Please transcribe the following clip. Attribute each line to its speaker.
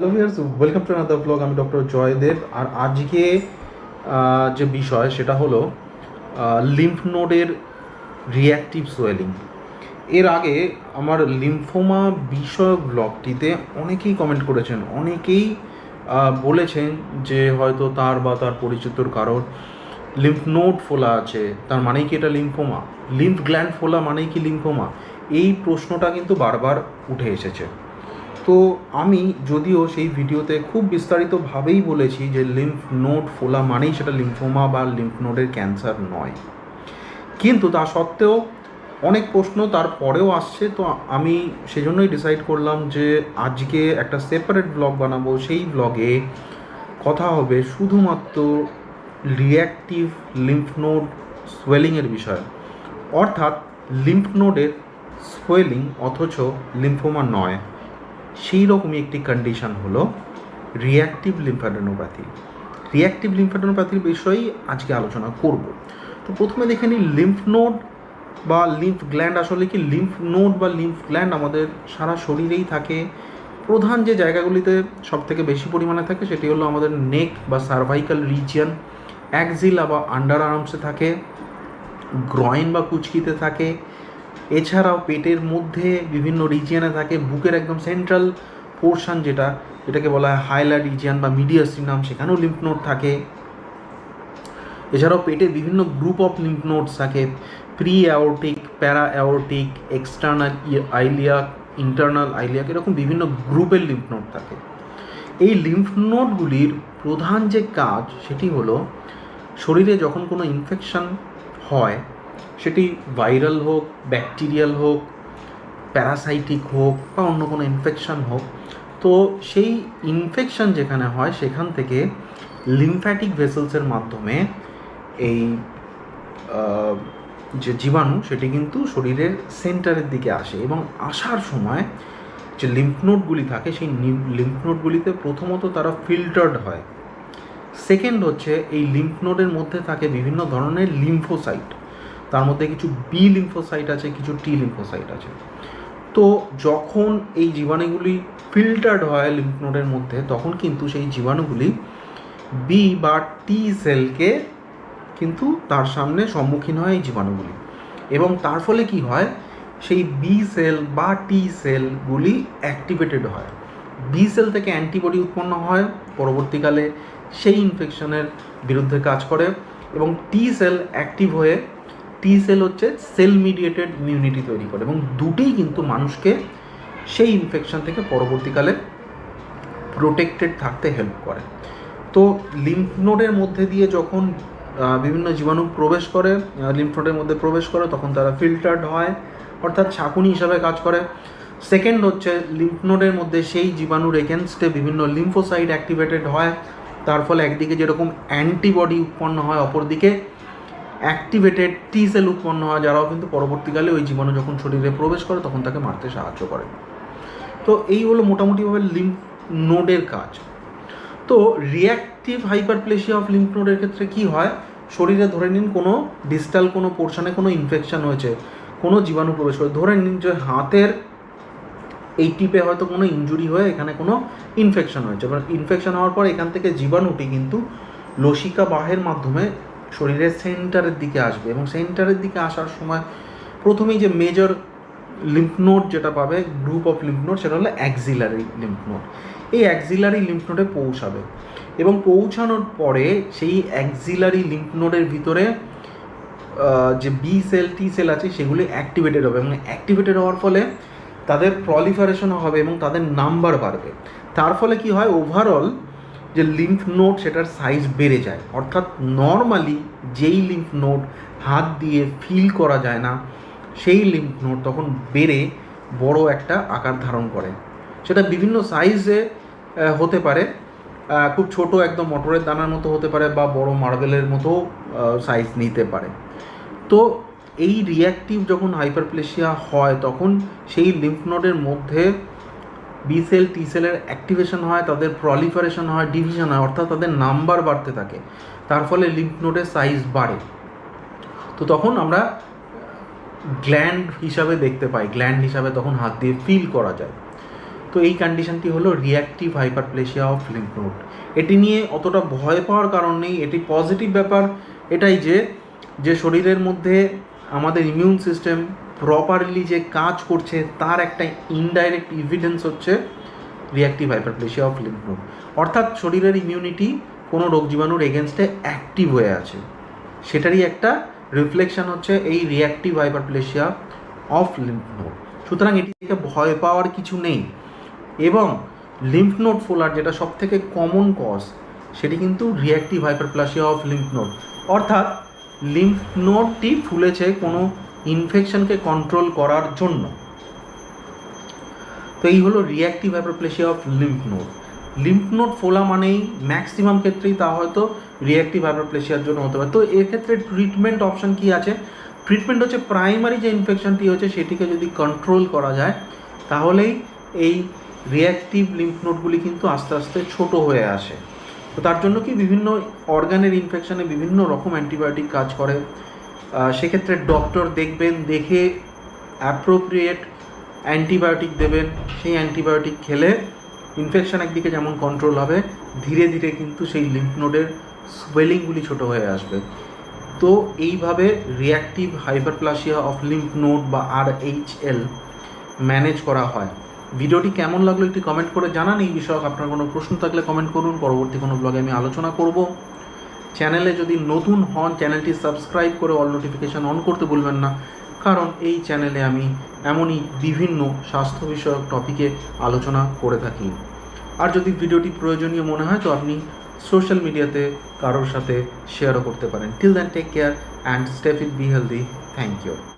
Speaker 1: Hello viewers welcome to another blog আমি doctor Joydeb আর আজকে যে বিষয়, সেটা হলো লিম্ফ নোডের রিয়াক্টিভ সোয়েলিং এর আগে আমার লিম্ফোমা বিষয়ক ব্লগটিতে অনেকেই কমেন্ট করেছেন, অনেকেই বলেছেন যে হয়তো তার বা তার পরিচিতর কারোর লিম্ফ নোড ফোলা আছে, তার মানেই কি এটা লিম্ফোমা লিম্ফ গ্ল্যান্ড ফোলা মানেই কি লিম্ফোমা এই প্রশ্নটা কিন্তু বারবার উঠে এসেছে। তো আমি যদিও সেই ভিডিওতে খুব বিস্তারিতভাবেই বলেছি যে লিম্ফ নোড ফোলা মানেই সেটা লিম্ফোমা বা লিম্ফ নোডের ক্যান্সার নয়। কিন্তু তা সত্ত্বেও অনেক প্রশ্ন তারপরেও আসছে, তো আমি সেজন্যই ডিসাইড করলাম যে আজকে একটা সেপারেট ব্লগ বানাবো। সেই ব্লগে কথা হবে শুধুমাত্র রিয়াক্টিভ লিম্ফ নোড সোয়েলিংয়ের বিষয়ে। অর্থাৎ লিম্ফ নোডের সোয়েলিং অথচ লিম্ফোমা নয়। সেই রকমই একটি কন্ডিশন হলো রিয়াক্টিভ লিম্ফাডেনোপ্যাথি রিয়াক্টিভ লিম্ফাডেনোপ্যাথির বিষয়েই আজকে আলোচনা করব। তো প্রথমে দেখে নিই লিম্ফ নোড বা লিম্ফ গ্ল্যান্ড আসলে কি? লিম্ফ নোড বা লিম্ফ গ্ল্যান্ড আমাদের সারা শরীরেই থাকে। প্রধান যে জায়গাগুলিতে সব থেকে বেশি পরিমাণে থাকে সেটি হলো আমাদের নেক বা সার্ভাইকাল রিজিয়ন অ্যাক্সিলা বা আন্ডার আর্মসে থাকে। গ্রয়েন বা কুচকিতে থাকে। এছাড়াও পেটের মধ্যে বিভিন্ন রিজিয়ানে থাকে, বুকের একদম সেন্ট্রাল পোর্শন যেটা, যেটাকে বলা হয় হাইলা রিজিয়ান বা মিডিয়াসিনাম সেখানেও লিম্ফ নোড থাকে। এছাড়াও পেটে বিভিন্ন গ্রুপ অফ লিম্ফ নোডস থাকে pre aortic para aortic external iliac internal iliac এরকম বিভিন্ন গ্রুপের লিম্ফ নোড থাকে। এই লিম্ফ নোডগুলির প্রধান যে কাজ, সেটি হলো শরীরে যখন কোনো ইনফেকশন হয় সেটি ভাইরাল হোক, ব্যাকটেরিয়াল হোক, প্যারাসাইটিক হোক বা অন্য কোনো ইনফেকশান হোক, তো সেই ইনফেকশন যেখানে হয় সেখান থেকে লিমফ্যাটিক ভেসেলসের মাধ্যমে এই যে জীবাণু সেটি কিন্তু শরীরের সেন্টারের দিকে আসে এবং আসার সময় যে লিম্ফ নোডগুলি থাকে সেই লিম্ফ নোডগুলিতে প্রথমত তারা ফিল্টার্ড হয়। সেকেন্ড হচ্ছে এই লিম্ফ নোডের মধ্যে থাকে বিভিন্ন ধরনের লিম্ফোসাইট তার মধ্যে কিছু বি লিম্ফোসাইট আছে, কিছু টি লিম্ফোসাইট আছে। তো যখন এই জীবাণুগুলি ফিল্টার্ড হয় লিম্ফ নোডের মধ্যে, তখন কিন্তু সেই জীবাণুগুলি বি বা টি সেলকে কিন্তু তার সামনে সম্মুখীন হয় এই জীবাণুগুলি। এবং তার ফলে কি হয়? সেই বি সেল বা টি সেলগুলি অ্যাক্টিভেটেড হয়। বি সেল থেকে অ্যান্টিবডি উৎপন্ন হয়, পরবর্তীকালে সেই ইনফেকশনের বিরুদ্ধে কাজ করে এবং টি সেল অ্যাক্টিভ হয়ে টি সেল হচ্ছে সেল মিডিয়েটেড ইমিউনিটি তৈরি করে এবং দুটোই কিন্তু মানুষকে সেই ইনফেকশন থেকে পরবর্তীকালে প্রোটেক্টেড থাকতে হেল্প করে। তো লিম্ফ নোডের মধ্যে দিয়ে যখন বিভিন্ন জীবাণু প্রবেশ করে লিম্ফ নোডের মধ্যে প্রবেশ করে, তখন তারা ফিল্টার্ড হয়, অর্থাৎ ছাকুনি হিসাবে কাজ করে। সেকেন্ড হচ্ছে লিম্ফ নোডের মধ্যে সেই জীবাণুর এগেনস্টে বিভিন্ন লিম্ফোসাইড অ্যাক্টিভেটেড হয়, তার ফলে একদিকে যেরকম অ্যান্টিবডি উৎপন্ন হয়, অপরদিকে অ্যাক্টিভেটেড টি সেল উৎপন্ন হয়, যারাও কিন্তু পরবর্তীকালে ওই জীবাণু যখন শরীরে প্রবেশ করে, তখন তাকে মারতে সাহায্য করে। তো এই হলো মোটামুটিভাবে লিম্ফ নোডের কাজ। তো রিয়াক্টিভ হাইপারপ্লেসিয়া অফ লিম্ফ নোডের ক্ষেত্রে কি হয়? শরীরে ধরে নিন কোনো ডিস্টাল কোনো পোর্শনে কোনো ইনফেকশন হয়েছে, কোনো জীবাণু প্রবেশ করে, ধরে নিন যে হাতের এই টিপে হয়তো কোনো ইনজুরি হয়ে এখানে কোনো ইনফেকশন হয়েছে। এবার ইনফেকশন হওয়ার পর এখান থেকে জীবাণুটি কিন্তু লসিকা বাহের মাধ্যমে শরীরের সেন্টারের দিকে আসবে এবং সেন্টারের দিকে আসার সময় প্রথমেই যে মেজর লিম্ফ নোড যেটা পাবে গ্রুপ অফ লিম্ফ সেটা হলো অ্যাক্সিলারি লিম্ফ নোড এই অ্যাক্সিলারি লিম্ফ নোডে পৌঁছাবে এবং পৌঁছানোর পরে সেই অ্যাক্সিলারি লিম্ফ নোডের ভিতরে যে বি সেল টি সেল আছে, সেগুলি অ্যাক্টিভেটেড হবে এবং অ্যাক্টিভেটেড হওয়ার ফলে তাদের প্রলিফারেশন হবে এবং তাদের নাম্বার বাড়বে। তার ফলে কি হয়? ওভারঅল যে লিম্ফ নোড সেটার সাইজ বেড়ে যায়। অর্থাৎ নর্মালি যেই লিম্ফ নোড হাত দিয়ে ফিল করা যায় না, সেই লিম্ফ নোড তখন বেড়ে বড় একটা আকার ধারণ করে। সেটা বিভিন্ন সাইজে হতে পারে। খুব ছোট একদম মটরের দানার মতো হতে পারে বা বড় মার্বেলের মতো সাইজ নিতে পারে। তো এই রিয়াক্টিভ যখন হাইপারপ্লেসিয়া হয়, তখন সেই লিম্ফ নোডের মধ্যে বি সেল টি সেলের অ্যাক্টিভেশন হয়, তাদের প্রলিফারেশন হয় ডিভিশন হয়, অর্থাৎ তাদের নাম্বার বাড়তে থাকে। তার ফলে লিম্ফ নোডের সাইজ বাড়ে। তো তখন আমরা গ্ল্যান্ড হিসাবে দেখতে পাই। গ্ল্যান্ড হিসাবে তখন হাত দিয়ে ফিল করা যায়। তো এই কন্ডিশনটি হলো reactive hyperplasia of lymph node এটি নিয়ে অতটা ভয় পাওয়ার কারণ নেই। এটি পজিটিভ ব্যাপার। এটাই যে যে শরীরের মধ্যে আমাদের ইমিউন সিস্টেম প্রপারলি যে কাজ করছে, তার একটা ইনডাইরেক্ট ইভিডেন্স হচ্ছে reactive hyperplasia of lymph node অর্থাৎ শরীরের ইমিউনিটি কোনো রোগ জীবাণুর এগেনস্টে অ্যাক্টিভ হয়ে আছে। সেটারই একটা রিফ্লেকশন হচ্ছে এই reactive hyperplasia of lymph node সুতরাং এটিকে ভয় পাওয়ার কিছু নেই। এবং লিম্ফ নোড ফোলার যেটা সব থেকে কমন কজ সেটি কিন্তু reactive hyperplasia of lymph node অর্থাৎ লিম্ফ নোডটি ফুলেছে কোনো ইনফেকশনকে কন্ট্রোল করার জন্য। তো এই হলো reactive hyperplasia of lymph node lymph node ফোলা মানেই ম্যাক্সিমাম ক্ষেত্রেই তা হয়তো রিয়াক্টিভ হাইপারপ্লেসিয়ার জন্য হতে পারে। তো এক্ষেত্রে ট্রিটমেন্ট অপশন কি আছে? ট্রিটমেন্ট হচ্ছে প্রাইমারি যে ইনফেকশনটি হচ্ছে সেটিকে যদি কন্ট্রোল করা যায়, তাহলেই এই রিয়াক্টিভ লিম্ফ নোডগুলি কিন্তু আস্তে আস্তে ছোট হয়ে আসে। তো তার জন্য কি বিভিন্ন অর্গানের ইনফেকশনে বিভিন্ন রকম অ্যান্টিবায়োটিক কাজ করে। সেক্ষেত্রে ডক্টর দেখবেন, দেখে অ্যাপ্রোপ্রিয়েট অ্যান্টিবায়োটিক দেবেন। সেই অ্যান্টিবায়োটিক খেলে ইনফেকশন একদিকে যেমন কন্ট্রোল হবে, ধীরে ধীরে কিন্তু সেই লিম্ফ নোডের সোয়েলিংগুলি ছোট হয়ে আসবে। তো এইভাবে reactive hyperplasia of lymph node বা আর এইচ এল ম্যানেজ করা হয়। ভিডিওটি কেমন লাগল একটি কমেন্ট করে জানান। এই বিষয়ক আপনার কোনো প্রশ্ন থাকলে কমেন্ট করুন। পরবর্তী কোনো ব্লগে আমি আলোচনা করব। চ্যানেলে যদি নতুন হন, চ্যানেলটি সাবস্ক্রাইব করে অল নোটিফিকেশান অন করতে ভুলবেন না। কারণ এই চ্যানেলে আমি এমনই বিভিন্ন স্বাস্থ্য বিষয়ক টপিকে আলোচনা করে থাকি। আর যদি ভিডিওটি প্রয়োজনীয় মনে হয়, তো আপনি সোশ্যাল মিডিয়াতে কারোর সাথে শেয়ারও করতে পারেন। Till then take care and stay fit be healthy thank you